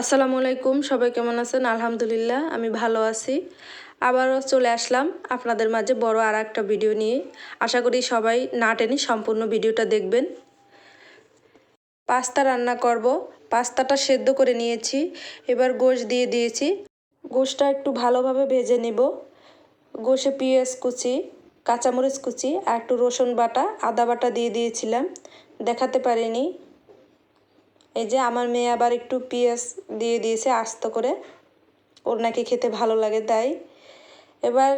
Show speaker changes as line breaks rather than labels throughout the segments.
আসসালামু আলাইকুম, সবাই কেমন আছেন? আলহামদুলিল্লাহ, আমি ভালো আছি। আবারও চলে আসলাম আপনাদের মাঝে বড় আর একটা ভিডিও নিয়ে। আশা করি সবাই না টেনে সম্পূর্ণ ভিডিওটা দেখবেন। পাস্তা রান্না করব। পাস্তাটা সেদ্ধ করে নিয়েছি। এবার গোশ দিয়ে দিয়েছি। গোশটা একটু ভালোভাবে ভেজে নেব। গোশে পেঁয়াজ কুচি, কাঁচামরিচ কুচি আর একটু রসুন বাটা, আদা বাটা দিয়ে দিয়েছিলাম। দেখাতে পারিনি। এই যে আমার মেয়ে আবার একটু পেঁয়াজ দিয়ে দিয়েছে আস্ত করে। ওর নাকি খেতে ভালো লাগে, তাই। এবার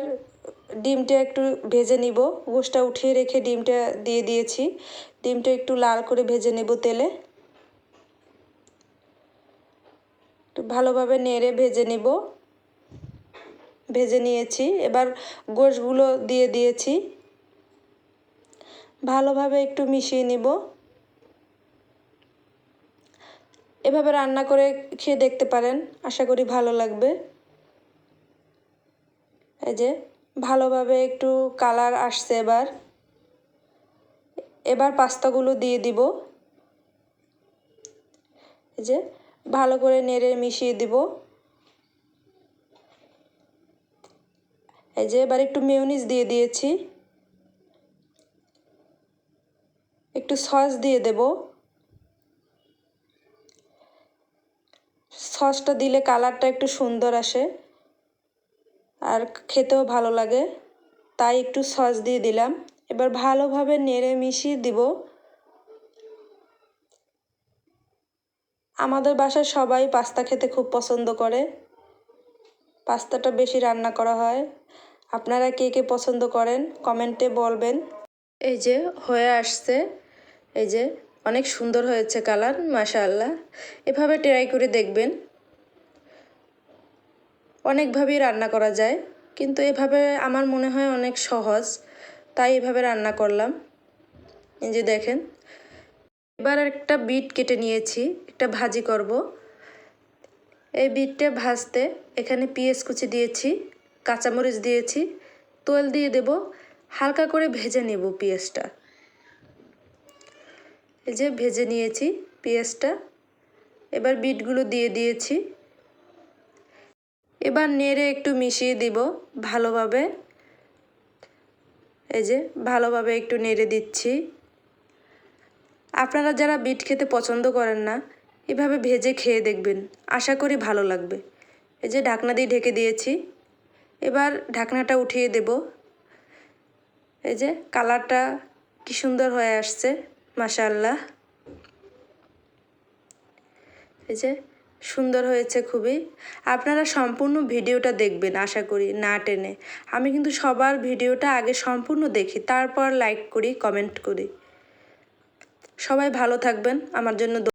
ডিমটা একটু ভেজে নিব। গোষ্ঠটা উঠিয়ে রেখে ডিমটা দিয়ে দিয়েছি। ডিমটা একটু লাল করে ভেজে নেব তেলে। একটু ভালোভাবে নেড়ে ভেজে নিব। ভেজে নিয়েছি। এবার গোশগুলো দিয়ে দিয়েছি। ভালোভাবে একটু মিশিয়ে নিব। এভাবে রান্না করে খেয়ে দেখতে পারেন। আশা করি ভালো লাগবে। এই যে, ভালোভাবে একটু কালার আসছে এবার। এবার পাস্তাগুলো দিয়ে দিব। এই যে, ভালো করে নেড়ে মিশিয়ে দিব। এই যে, এবার একটু মেয়নিজ দিয়ে দিয়েছি। একটু সস দিয়ে দেবো। সসটা দিলে কালারটা একটু সুন্দর আসে। আর খেতেও ভালো লাগে। তাই একটু সস দিয়ে দিলাম। এবার ভালোভাবে নেড়ে মিশিয়ে দিব। আমাদের বাসায় সবাই পাস্তা খেতে খুব পছন্দ করে। পাস্তাটা বেশি রান্না করা হয়। আপনারা কে কে পছন্দ করেন, কমেন্টে বলবেন। এই যে, হয়ে আসছে। এই যে, অনেক সুন্দর হয়েছে কালার, মাশাআল্লাহ। এভাবে ট্রাই করে দেখবেন। অনেকভাবেই রান্না করা যায়, কিন্তু এভাবে আমার মনে হয় অনেক সহজ, তাই এভাবে রান্না করলাম। এই যে দেখেন, এবার একটা বিট কেটে নিয়েছি, একটা ভাজি করব। এই বিটটা ভাজতে এখানে পেঁয়াজ কুচি দিয়েছি, কাঁচামরিচ দিয়েছি, তেল দিয়ে দেব, হালকা করে ভেজে নেব পেঁয়াজটা। এই যে ভেজে নিয়েছি পেঁয়াজটা, এবার বিটগুলো দিয়ে দিয়েছি। এবার নেড়ে একটু মিশিয়ে দিব ভালোভাবে। এই যে, ভালোভাবে একটু নেড়ে দিচ্ছি। আপনারা যারা বিট খেতে পছন্দ করেন না, এভাবে ভেজে খেয়ে দেখবেন। আশা করি ভালো লাগবে। এই যে, ঢাকনা দিয়ে ঢেকে দিয়েছি। এবার ঢাকনাটা উঠিয়ে দেব। এই যে, কালারটা কি সুন্দর হয়ে আসছে মাশাল্লাহ এই যে সুন্দর হয়েছে খুবই। আপনারা সম্পূর্ণ ভিডিওটা দেখবেন, আশা করি, না টেনে। আমি কিন্তু সবার ভিডিওটা আগে সম্পূর্ণ দেখি, তারপর লাইক করি কমেন্ট করি। সবাই ভালো থাকবেন, আমার জন্য